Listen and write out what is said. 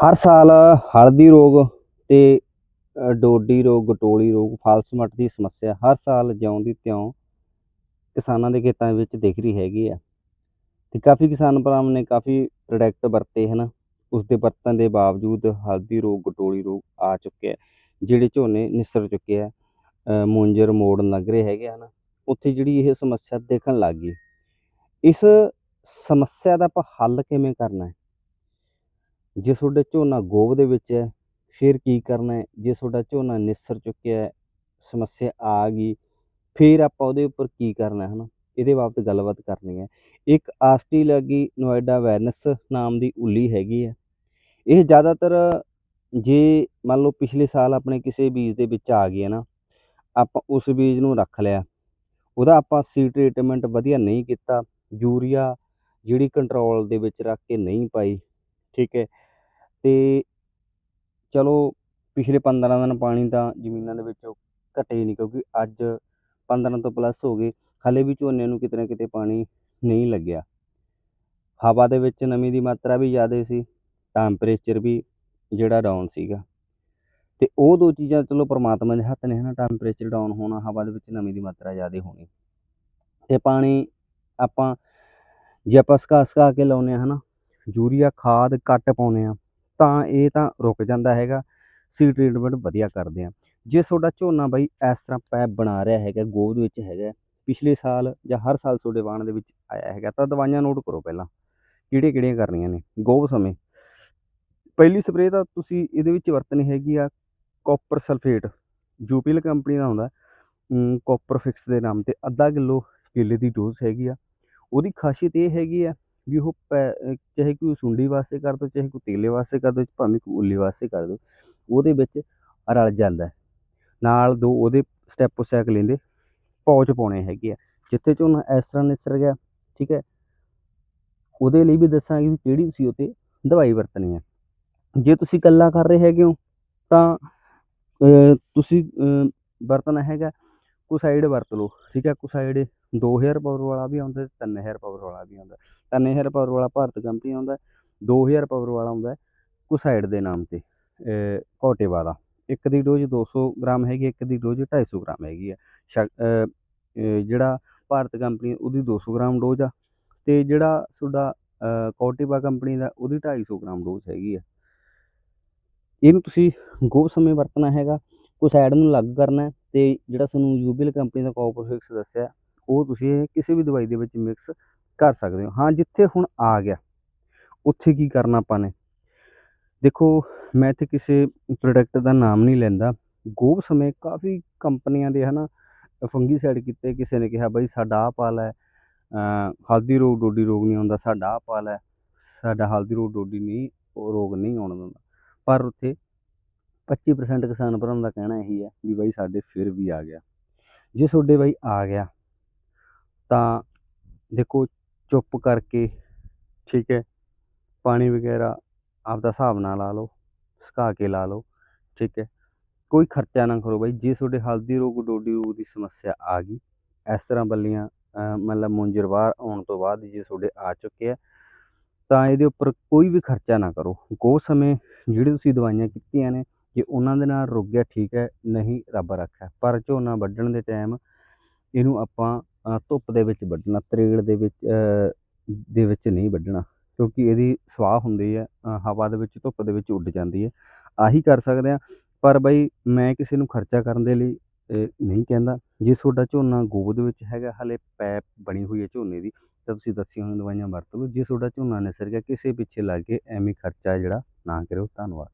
ਹਰ ਸਾਲ ਹਲਦੀ ਰੋਗ ਤੇ ਡੋਡੀ ਰੋਗ ਗਟੋਲੀ ਰੋਗ ਫਾਲਸ ਦੀ ਸਮੱਸਿਆ ਹਰ ਸਾਲ ਜਿਉਂ ਦੀ ਤਿਉਂ ਕਿਸਾਨਾਂ ਦੇ ਖੇਤਾਂ ਵਿੱਚ ਦਿਖ ਰਹੀ ਹੈਗੀ ਆ। ਤੇ ਕਾਫੀ ਕਿਸਾਨ ਭਰਾਵਾਂ ਨੇ ਕਾਫੀ ਪ੍ਰੋਡਕਟ ਵਰਤੇ ਹਨ। ਉਸ ਦੇ ਵਰਤਣ ਦੇ ਬਾਵਜੂਦ ਹਲਦੀ ਰੋਗ ਗਟੋਲੀ ਰੋਗ ਆ ਚੁੱਕਿਆ ਜਿਹੜੇ ਝੋਨੇ ਨਿਸਰ ਚੁੱਕੇ ਆ ਅ, ਮੁੰਜਰ ਮੋੜਨ ਲੱਗ ਰਹੇ ਹੈਗੇ ਹਨ। ਉੱਥੇ ਜਿਹੜੀ ਇਹ ਸਮੱਸਿਆ ਦੇਖਣ ਲੱਗ ਗਈ। ਇਸ ਸਮੱਸਿਆ ਦਾ ਆਪਾਂ ਹੱਲ ਕਿਵੇਂ ਕਰਨਾ ਹੈ? ਜੇ ਤੁਹਾਡਾ ਝੋਨਾ ਗੋਬ ਦੇ ਵਿੱਚ ਹੈ, ਫਿਰ ਕੀ ਕਰਨਾ ਹੈ? ਜੇ ਤੁਹਾਡਾ ਝੋਨਾ ਨਿਸਰ ਚੁੱਕਿਆ ਹੈ, ਸਮੱਸਿਆ ਆ ਗਈ, ਫਿਰ ਆਪਾਂ ਉਹਦੇ ਉੱਪਰ ਕੀ ਕਰਨਾ ਹੈ, ਹਨਾ? ਇਹਦੇ ਬਾਬਤ ਗੱਲਬਾਤ ਕਰਨੀ ਹੈ। ਇੱਕ ਆਸਟ੍ਰੇਲੀਆਗੀ ਨੋਇਡਾ ਵੈਰਨਸ ਨਾਮ ਦੀ ਉੱਲੀ ਹੈਗੀ ਹੈ। ਇਹ ਜ਼ਿਆਦਾਤਰ ਜੇ ਮੰਨ ਲਓ ਪਿਛਲੇ ਸਾਲ ਆਪਣੇ ਕਿਸੇ ਬੀਜ ਦੇ ਵਿੱਚ ਆ ਗਈ ਹੈ ਨਾ, ਆਪਾਂ ਉਸ ਬੀਜ ਨੂੰ ਰੱਖ ਲਿਆ। ਉਹਦਾ ਆਪਾਂ ਸੀ ਟ੍ਰੀਟਮੈਂਟ ਵਧੀਆ ਨਹੀਂ ਕੀਤਾ, ਯੂਰੀਆ ਜਿਹੜੀ ਕੰਟਰੋਲ ਦੇ ਵਿੱਚ ਰੱਖ ਕੇ ਨਹੀਂ ਪਾਈ ਠੀਕ ਹੈ। ਅਤੇ ਚਲੋ ਪਿਛਲੇ 15 ਦਿਨ ਪਾਣੀ ਤਾਂ ਜ਼ਮੀਨਾਂ ਦੇ ਵਿੱਚੋਂ ਘਟੇ ਨਹੀਂ ਕਿਉਂਕਿ ਅੱਜ 15 ਤੋਂ ਪਲੱਸ ਹੋ ਗਏ। ਹਾਲੇ ਵੀ ਝੋਨੇ ਨੂੰ ਕਿਤੇ ਨਾ ਕਿਤੇ ਪਾਣੀ ਨਹੀਂ ਲੱਗਿਆ। ਹਵਾ ਦੇ ਵਿੱਚ ਨਮੀ ਦੀ ਮਾਤਰਾ ਵੀ ਜ਼ਿਆਦਾ ਸੀ ਟੈਂਪਰੇਚਰ ਵੀ ਜਿਹੜਾ ਡਾਊਨ ਸੀਗਾ। ਤੇ ਉਹ ਦੋ ਚੀਜ਼ਾਂ ਚਲੋ ਪ੍ਰਮਾਤਮਾ ਦੇ ਹੱਥ ਨੇ ਹਨਾ ਟੈਂਪਰੇਚਰ ਡਾਊਨ ਹੋਣਾ, ਹਵਾ ਦੇ ਵਿੱਚ ਨਮੀ ਦੀ ਮਾਤਰਾ ਜ਼ਿਆਦਾ ਹੋਣੀ। ਤੇ ਪਾਣੀ ਆਪਾਂ ਜੇ ਆਪਾਂ ਸਕਾ ਸਕਾ ਕੇ ਲਾਉਨੇ ਆ ਹਨਾ ਯੂਰੀਆ, ਖਾਦ ਘੱਟ ਪਾਉਨੇ ਆ ਤਾਂ ਇਹ ਤਾਂ ਰੁਕ ਜਾਂਦਾ ਹੈਗਾ ਸੀ ਟ੍ਰੀਟਮੈਂਟ ਵਧੀਆ ਕਰਦੇ ਆ ਜੇ ਤੁਹਾਡਾ ਝੋਨਾ ਬਾਈ ਇਸ ਤਰ੍ਹਾਂ ਪੈਪ ਬਣਾ ਰਿਹਾ ਹੈਗਾ, ਗੋਦ ਵਿੱਚ ਹੈਗਾ, ਪਿਛਲੇ ਸਾਲ ਜਾਂ ਹਰ ਸਾਲ ਤੁਹਾਡੇ ਵਾਣ ਦੇ ਵਿੱਚ ਆਇਆ ਹੈਗਾ, ਤਾਂ ਦਵਾਈਆਂ ਨੋਟ ਕਰੋ ਪਹਿਲਾਂ, ਕਿਹੜੀਆਂ ਕਿਹੜੀਆਂ ਕਰਨੀਆਂ ਨੇ ਗੋਬ ਸਮੇਂ। ਪਹਿਲੀ ਸਪਰੇਅ ਤਾਂ ਤੁਸੀਂ ਇਹਦੇ ਵਿੱਚ ਵਰਤਣੀ ਹੈਗੀ ਆ ਕਾਪਰ ਸਲਫੇਟ ਜੂਪੀਐਲ ਕੰਪਨੀ ਦਾ ਹੁੰਦਾ ਕਾਪਰ ਫਿਕਸ ਦੇ ਨਾਮ ਤੇ ਅੱਧਾ ਕਿਲੋ ਕੇਲੇ ਦੀ ਡੋਜ਼ ਹੈਗੀ ਆ, ਉਹਦੀ ਖਾਸੀਅਤ ਇਹ ਹੈਗੀ ਆ ਵੀ ਉਹ ਪੈ- ਚਾਹੇ ਕੋਈ ਸੁੰਡੀ ਵਾਸਤੇ ਕਰ ਦੋ, ਚਾਹੇ ਕੋਈ ਤੇਲੇ ਵਾਸਤੇ ਕਰ ਦੋ, ਭਾਵੇਂ ਕੋਈ ਉੱਲੀ ਵਾਸਤੇ ਕਰ ਦੋ, ਉਹਦੇ ਵਿੱਚ ਰਲ ਜਾਂਦਾ ਨਾਲ ਦੋ ਉਹਦੇ ਸਟੈਪ ਸਾਈਕਲ ਲੈਂਦੇ ਪੌਚ ਪਾਉਣੇ ਹੈਗੇ ਆ, ਜਿੱਥੇ ਝੋਨਾ ਇਸ ਤਰ੍ਹਾਂ ਨਿਸਰ ਗਿਆ, ਠੀਕ ਹੈ। ਉਹਦੇ ਲਈ ਵੀ ਦੱਸਾਂਗੇ ਵੀ ਕਿਹੜੀ ਤੁਸੀਂ ਉੱਤੇ ਦਵਾਈ ਵਰਤਣੀ ਹੈ। ਜੇ ਤੁਸੀਂ ਇਕੱਲਾ ਕਰ ਰਹੇ ਹੈਗੇ ਹੋ, ਤਾਂ ਤੁਸੀਂ ਵਰਤਣਾ ਹੈਗਾ, ਕੁਸਾਈਡ ਵਰਤ ਲਓ, ਠੀਕ ਹੈ। ਕੁਸਾਈਡ 2000 ਪਾਵਰ ਵਾਲਾ ਵੀ ਆਉਂਦਾ ਤੇ 3000 ਪਾਵਰ ਵਾਲਾ ਵੀ ਆਉਂਦਾ। 3000 ਪਾਵਰ ਵਾਲਾ ਭਾਰਤ ਕੰਪਨੀ ਆਉਂਦਾ 2000 ਪਾਵਰ ਵਾਲਾ ਆਉਂਦਾ ਕੁਸਾਈਡ ਦੇ ਨਾਮ ਤੇ ਅਹ, ਕੋਟੇਵਾ ਦਾ ਇੱਕ ਦੀ ਡੋਜ਼ 200 ਗ੍ਰਾਮ ਹੈਗੀ ਇੱਕ ਦੀ ਡੋਜ਼ 250 ਗ੍ਰਾਮ ਹੈਗੀ ਆ। ਸ਼ਕ- ਜਿਹੜਾ ਭਾਰਤ ਕੰਪਨੀ ਉਹਦੀ 200 ਗ੍ਰਾਮ ਡੋਜ਼ ਆ ਤੇ ਜਿਹੜਾ ਤੁਹਾਡਾ ਅਹ, ਕੋਟੇਵਾ ਕੰਪਨੀ ਦਾ ਉਹਦੀ 250 ਗ੍ਰਾਮ ਡੋਜ਼ ਹੈਗੀ ਆ। ਇਹਨੂੰ ਤੁਸੀਂ ਗੋਭ ਸਮੇਂ ਵਰਤਣਾ ਹੈਗਾ ਕੁਸਾਈਡ ਨੂੰ ਅਲੱਗ ਕਰਨਾ ਹੈ ਤੇ ਜਿਹੜਾ ਤੁਹਾਨੂੰ ਯੂਬੀਐਲ ਕੰਪਨੀ ਦਾ ਕਾਪਰ ਫਿਕਸ ਦੱਸਿਆ ਉਹ ਤੁਸੀਂ ਕਿਸੇ ਵੀ ਦਵਾਈ ਦੇ ਵਿੱਚ ਮਿਕਸ ਕਰ ਸਕਦੇ ਹੋ। ਹਾਂ, ਜਿੱਥੇ ਹੁਣ ਆ ਗਿਆ, ਉੱਥੇ ਕੀ ਕਰਨਾ ਆਪਾਂ ਨੇ? ਦੇਖੋ, ਮੈਂ ਇੱਥੇ ਕਿਸੇ ਪ੍ਰੋਡਕਟ ਦਾ ਨਾਮ ਨਹੀਂ ਲੈਂਦਾ। ਗੋਬ ਸਮੇਂ ਕਾਫੀ ਕੰਪਨੀਆਂ ਦੇ ਹਨਾ ਫੰਗੀਸਾਈਡ ਕੀਤੇ, ਕਿਸੇ ਨੇ ਕਿਹਾ, ਬਾਈ ਸਾਡਾ ਆਹ ਪਾਲ ਹੈ। ਹਲਦੀ ਰੋਗ ਡੋਡੀ ਰੋਗ ਨਹੀਂ ਆਉਂਦਾ, ਸਾਡਾ ਆਹ ਪਾਲ ਹੈ। ਸਾਡਾ ਹਲਦੀ ਰੋਗ ਡੋਡੀ ਨਹੀਂ, ਉਹ ਰੋਗ ਨਹੀਂ ਆਉਣ ਦਿੰਦਾ। ਪਰ ਉੱਥੇ 25% ਕਿਸਾਨ ਭਰਾਵਾਂ ਦਾ ਕਹਿਣਾ ਇਹੀ ਹੈ ਵੀ ਬਾਈ ਸਾਡੇ ਫਿਰ ਵੀ ਆ ਗਿਆ। ਜੇ ਤੁਹਾਡੇ ਬਾਈ ਆ ਗਿਆ ਤਾਂ ਦੇਖੋ ਚੁੱਪ ਕਰਕੇ, ਠੀਕ ਹੈ, ਪਾਣੀ ਵਗੈਰਾ ਆਪਦਾ ਹਿਸਾਬ ਨਾਲ ਲਾ ਲਓ, ਸੁਕਾ ਕੇ ਲਾ ਲਓ, ਠੀਕ ਹੈ। ਕੋਈ ਖਰਚਾ ਨਾ ਕਰੋ ਬਾਈ, ਜੇ ਤੁਹਾਡੇ ਹਲਦੀ ਰੋਗ, ਡੋਡੀ ਰੋਗ ਦੀ ਸਮੱਸਿਆ ਆ ਗਈ, ਇਸ ਤਰ੍ਹਾਂ ਬੱਲੀਆਂ ਮਤਲਬ ਮੁੰਜਰ ਬਾਹਰ ਆਉਣ ਤੋਂ ਬਾਅਦ ਜੇ ਤੁਹਾਡੇ ਆ ਚੁੱਕੇ ਆ, ਤਾਂ ਇਹਦੇ ਉੱਪਰ ਕੋਈ ਵੀ ਖਰਚਾ ਨਾ ਕਰੋ। ਗੋ ਸਮੇਂ ਜਿਹੜੀ ਤੁਸੀਂ ਦਵਾਈਆਂ ਕੀਤੀਆਂ ਨੇ, ਜੇ ਉਹਨਾਂ ਦੇ ਨਾਲ ਰੁਕ ਗਿਆ, ਠੀਕ ਹੈ, ਨਹੀਂ ਰੱਬ ਰੱਖਾ ਪਰ ਝੋਨਾ ਵੱਢਣ ਦੇ ਟਾਈਮ ਇਹਨੂੰ ਆਪਾਂ ਧੁੱਪ ਦੇ ਵਿੱਚ ਵੱਢਣਾ ਤਰੇੜ ਦੇ ਵਿੱਚ ਦੇ ਵਿੱਚ ਨਹੀਂ ਵੱਢਣਾ ਕਿਉਂਕਿ ਇਹਦੀ ਸਵਾਹ ਹੁੰਦੀ ਹੈ ਹਵਾ ਦੇ ਵਿੱਚ ਧੁੱਪ ਦੇ ਵਿੱਚ ਉੱਡ ਜਾਂਦੀ ਹੈ। ਆਹੀ ਕਰ ਸਕਦੇ ਆ ਪਰ ਬਈ ਮੈਂ ਕਿਸੇ ਨੂੰ ਖਰਚਾ ਕਰਨ ਦੇ ਲਈ ਅ, ਨਹੀਂ ਕਹਿੰਦਾ। ਜੇ ਤੁਹਾਡਾ ਝੋਨਾ ਗੋਬ ਦੇ ਵਿੱਚ ਹੈਗਾ ਹਲੇ ਪੈਪ ਬਣੀ ਹੋਈ ਹੈ ਝੋਨੇ ਦੀ ਤਾਂ ਤੁਸੀਂ ਦੱਸੀਆਂ ਹੋਈਆਂ ਦਵਾਈਆਂ ਵਰਤੋਗੇ ਜੇ ਤੁਹਾਡਾ ਝੋਨਾ ਨਿਸਰ ਗਿਆ ਕਿਸੇ ਪਿੱਛੇ ਲੱਗ ਕੇ ਐਵੇਂ ਖਰਚਾ ਜਿਹੜਾ ਨਾ ਕਰਿਓ। ਧੰਨਵਾਦ।